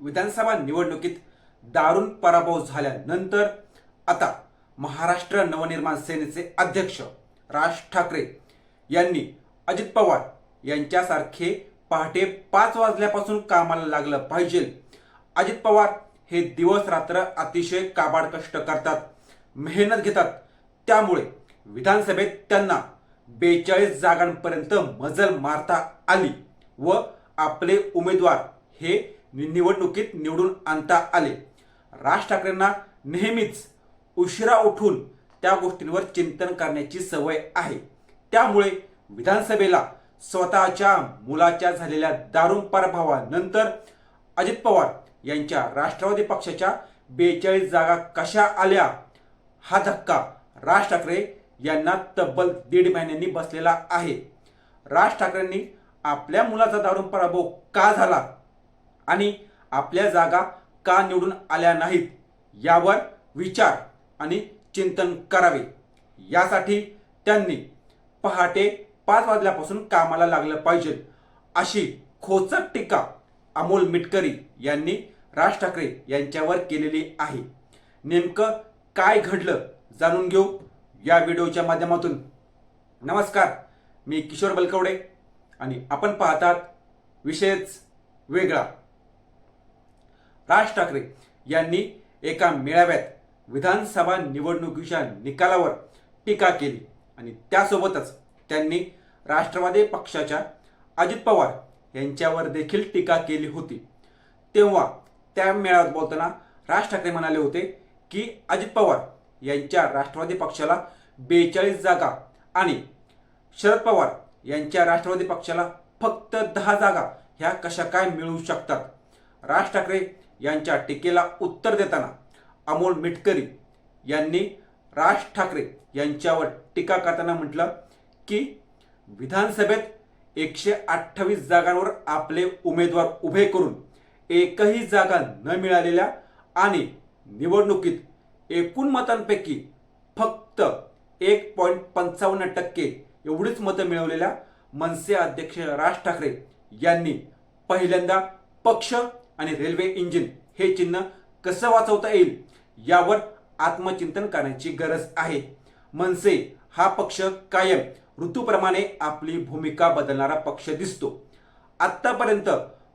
विधानसभा निवडणुकीत दारुण पराभव झाल्यानंतर आता महाराष्ट्र नवनिर्माण सेनेचे अध्यक्ष राज ठाकरे यांनी अजित पवार यांच्यासारखे पहाटे पाच वाजल्यापासून कामाला लागलं पाहिजे. अजित पवार हे दिवस रात्र अतिशय काबाड कष्ट करतात मेहनत घेतात. त्यामुळे विधानसभेत त्यांना बेचाळीस जागांपर्यंत मजल मारता आली व आपले उमेदवार हे निवडणुकीत निवडून आणता आले. राज ठाकरेंना नेहमीच उशिरा उठून त्या गोष्टींवर चिंतन करण्याची सवय आहे. त्यामुळे विधानसभेला स्वतःच्या मुलाच्या झालेल्या दारुण पराभवानंतर अजित पवार यांच्या राष्ट्रवादी पक्षाच्या बेचाळीस जागा कशा आल्या? हा धक्का राज ठाकरे यांना तब्बल दीड महिन्यांनी बसलेला आहे. राज ठाकरेंनी आपल्या मुलाचा दारुण पराभव का झाला? आणि आपल्या जागा का निवडून आल्या नाहीत यावर विचार आणि चिंतन करावे. यासाठी त्यांनी पहाटे पाच वाजल्यापासून कामाला लागलं पाहिजे अशी खोचक टीका अमोल मिटकरी यांनी राज ठाकरे यांच्यावर केलेली आहे. नेमकं काय घडलं जाणून घेऊ या व्हिडिओच्या माध्यमातून. नमस्कार मी किशोर बलकवडे आणि आपण पाहतात विषयच वेगळा. राज ठाकरे यांनी एका मेळाव्यात विधानसभा निवडणुकीच्या निकालावर टीका केली. आणि त्यासोबतच त्यांनी राष्ट्रवादी पक्षाच्या अजित पवार यांच्यावर देखील टीका केली होती. तेव्हा त्या मेळाव्यात बोलताना राज ठाकरे म्हणाले होते की अजित पवार यांच्या राष्ट्रवादी पक्षाला बेचाळीस जागा आणि शरद पवार यांच्या राष्ट्रवादी पक्षाला फक्त दहा जागा ह्या कशा काय मिळू शकतात? राज ठाकरे यांच्या टीकेला उत्तर देताना अमोल मिटकरी यांनी राज ठाकरे यांच्यावर टीका करताना म्हटलं की विधानसभेत एकशे अठ्ठावीस जागांवर आपले उमेदवार उभे करून एकही जागा न मिळालेल्या आणि निवडणुकीत एकूण मतांपैकी फक्त एक पॉईंट पंचावन्न टक्के एवढीच मतं मिळवलेल्या मनसे अध्यक्ष राज ठाकरे यांनी पहिल्यांदा पक्ष आणि रेल्वे इंजिन हे चिन्ह कसं वाचवता येईल यावर आत्मचिंतन करण्याची गरज आहे. मनसे हा पक्ष कायम ऋतूप्रमाणे आपली भूमिका बदलणारा पक्ष दिसतो. आत्तापर्यंत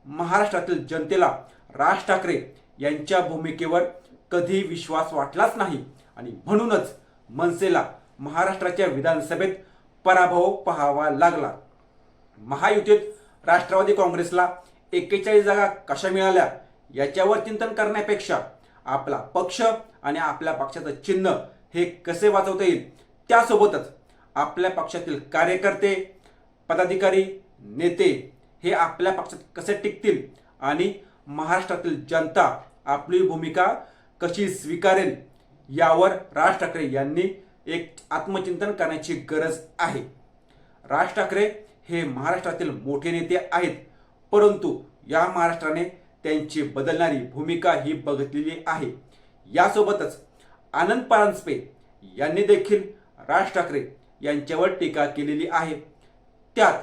महाराष्ट्रातील जनतेला राज ठाकरे यांच्या भूमिकेवर कधी विश्वास वाटलाच नाही आणि म्हणूनच मनसेला महाराष्ट्राच्या विधानसभेत पराभव पाहावा लागला. महायुतीत राष्ट्रवादी काँग्रेसला एक्केचाळीस जागा कशा मिळाल्या याच्यावर चिंतन करण्यापेक्षा आपला पक्ष आणि आपल्या पक्षाचं चिन्ह हे कसे वाचवता येईल त्यासोबतच आपल्या पक्षातील कार्यकर्ते पदाधिकारी नेते हे आपल्या पक्षात कसे टिकतील आणि महाराष्ट्रातील जनता आपली भूमिका कशी स्वीकारेल यावर राज ठाकरे यांनी एक आत्मचिंतन करण्याची गरज आहे. राज ठाकरे हे महाराष्ट्रातील मोठे नेते आहेत. परंतु या महाराष्ट्राने त्यांची बदलणारी भूमिका ही बघितलेली आहे. यासोबतच आनंद परांजपे यांनी देखील राज ठाकरे यांच्यावर टीका केलेली आहे. त्यात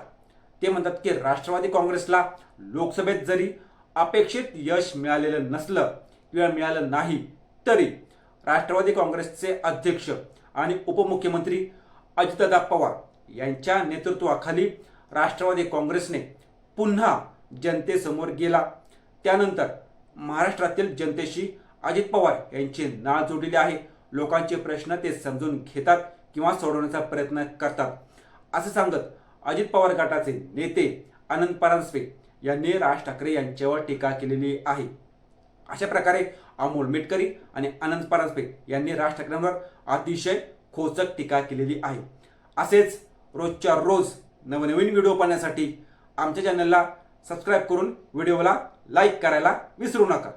ते म्हणतात की राष्ट्रवादी काँग्रेसला लोकसभेत जरी अपेक्षित यश मिळालेलं नसलं किंवा मिळालं नाही तरी राष्ट्रवादी काँग्रेसचे अध्यक्ष आणि उपमुख्यमंत्री अजितदादा पवार यांच्या नेतृत्वाखाली राष्ट्रवादी काँग्रेसने पुन्हा जनतेसमोर गेला. त्यानंतर महाराष्ट्रातील जनतेशी अजित पवार यांचे नाळ जोडलेली आहे. लोकांचे प्रश्न ते समजून घेतात किंवा सोडवण्याचा प्रयत्न करतात. असं सांगत अजित पवार गटाचे नेते आनंद परांजपे यांनी राज ठाकरे यांच्यावर टीका केलेली आहे. अशा प्रकारे अमोल मिटकरी आणि आनंद परांजपे यांनी राज ठाकरेंवर अतिशय खोचक टीका केलेली आहे. असेच रोजच्या रोज नवनवीन व्हिडिओ पाहण्यासाठी आमच्या चॅनलला सबस्क्राईब करून व्हिडिओला लाईक करायला विसरू नका.